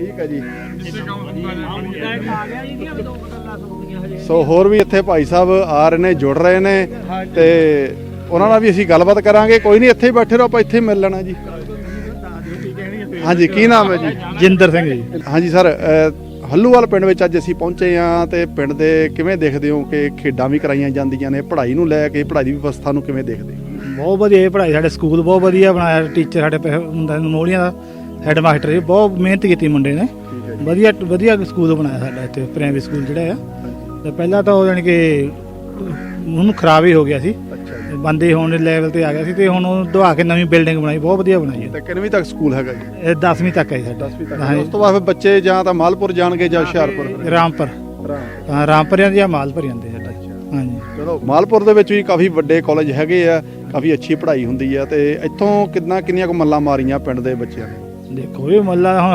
ਠੀਕ ਹੈ ਜੀ। ਆ ਸੋ ਹੋਰ ਵੀ ਇੱਥੇ ਭਾਈ ਸਾਹਿਬ ਆ ਰਹੇ ਨੇ ਜੁੜ ਰਹੇ ਨੇ ਤੇ ਉਹਨਾਂ ਨਾਲ ਵੀ ਅਸੀਂ ਗੱਲਬਾਤ ਕਰਾਂਗੇ। ਕੋਈ ਨਹੀਂ ਇੱਥੇ ਹੀ ਬੈਠੇ ਰਹੋ ਆਪਾਂ ਇੱਥੇ ਹੀ ਮਿਲ ਲੈਣਾ ਜੀ। ਹਾਂਜੀ ਕੀ ਨਾਮ ਹੈ ਜੀ? ਜਿੰਦਰ ਸਿੰਘ ਜੀ। ਹਾਂਜੀ ਸਰ ਹੱਲੂਵਾਲ ਪਿੰਡ ਵਿੱਚ ਅੱਜ ਅਸੀਂ ਪਹੁੰਚੇ ਹਾਂ ਤੇ ਪਿੰਡ ਦੇ ਕਿਵੇਂ ਦੇਖਦੇ ਹੋ ਕਿ ਖੇਡਾਂ ਵੀ ਕਰਾਈਆਂ ਜਾਂਦੀਆਂ ਨੇ ਪੜ੍ਹਾਈ ਨੂੰ ਲੈ ਕੇ ਪੜ੍ਹਾਈ ਦੀ ਵਿਵਸਥਾ ਨੂੰ ਕਿਵੇਂ ਦੇਖਦੇ ਬਹੁਤ ਵਧੀਆ ਇਹ ਪੜ੍ਹਾਈ ਸਾਡੇ ਸਕੂਲ ਬਹੁਤ ਵਧੀਆ ਬਣਾਇਆ ਟੀਚਰ ਸਾਡੇ ਮੋਲੀਆਂ ਦਾ। ਹੈਡ ਮਾਸਟਰ ਜੀ ਬਹੁਤ ਮਿਹਨਤ ਕੀਤੀ ਮੁੰਡੇ ਨੇ। ਵਧੀਆ ਵਧੀਆ ਸਕੂਲ ਬਣਾਇਆ ਸਾਡਾ ਇੱਥੇ ਪ੍ਰਾਇਮਰੀ ਸਕੂਲ ਜਿਹੜਾ ਆ। ਤੇ ਪਹਿਲਾਂ ਤਾਂ ਉਹ ਜਾਣੀ ਕਿ ਉਹਨੂੰ ਖਰਾਬ ਹੀ ਹੋ ਗਿਆ ਸੀ। ਬੰਦੇ ਹੋਣ ਦੇ ਲੈਵਲ ਤੇ ਆ ਗਿਆ ਸੀ ਤੇ ਹੁਣ ਉਹ ਦਵਾ ਕੇ ਨਵੀਂ ਬਿਲਡਿੰਗ ਬਣਾਈ ਬਹੁਤ ਵਧੀਆ ਬਣਾਈ ਹੈ। ਤੇ ਕਿੰਨਵੀਂ ਤੱਕ ਸਕੂਲ ਹੈਗਾ ਜੀ? ਇਹ 10ਵੀਂ ਤੱਕ ਹੈ ਜੀ ਸਾਡਾ। 10ਵੀਂ ਤੱਕ। ਉਸ ਤੋਂ ਬਾਅਦ ਫਿਰ ਬੱਚੇ ਜਾਂ ਤਾਂ ਮਾਲਪੁਰ ਜਾਣਗੇ ਜਾਂ ਹੁਸ਼ਿਆਰਪੁਰ ਰਾਮਪੁਰ। ਹਾਂ ਰਾਮਪੁਰਿਆਂ ਦੀ ਆ ਮਾਲਪੁਰਿਆਂ ਦੇ ਸਾਡਾ ਹਾਂਜੀ ਚਲੋ ਮਾਲਪੁਰ ਦੇ ਵਿੱਚ ਵੀ ਕਾਫੀ ਵੱਡੇ ਕਾਲਜ ਹੈਗੇ ਆ ਕਾਫੀ ਅੱਛੀ ਪੜ੍ਹਾਈ ਹੁੰਦੀ ਆ ਤੇ ਇੱਥੋਂ ਕਿੰਨਾ ਕਿੰਨੀਆਂ ਕੁ ਮੱਲਾਂ ਮਾਰੀਆਂ ਪਿੰਡ ਦੇ ਬੱਚਿਆਂ ਨੇ? ਦੇਖੋ ਇਹ ਮੱਲਾ ਹੁਣ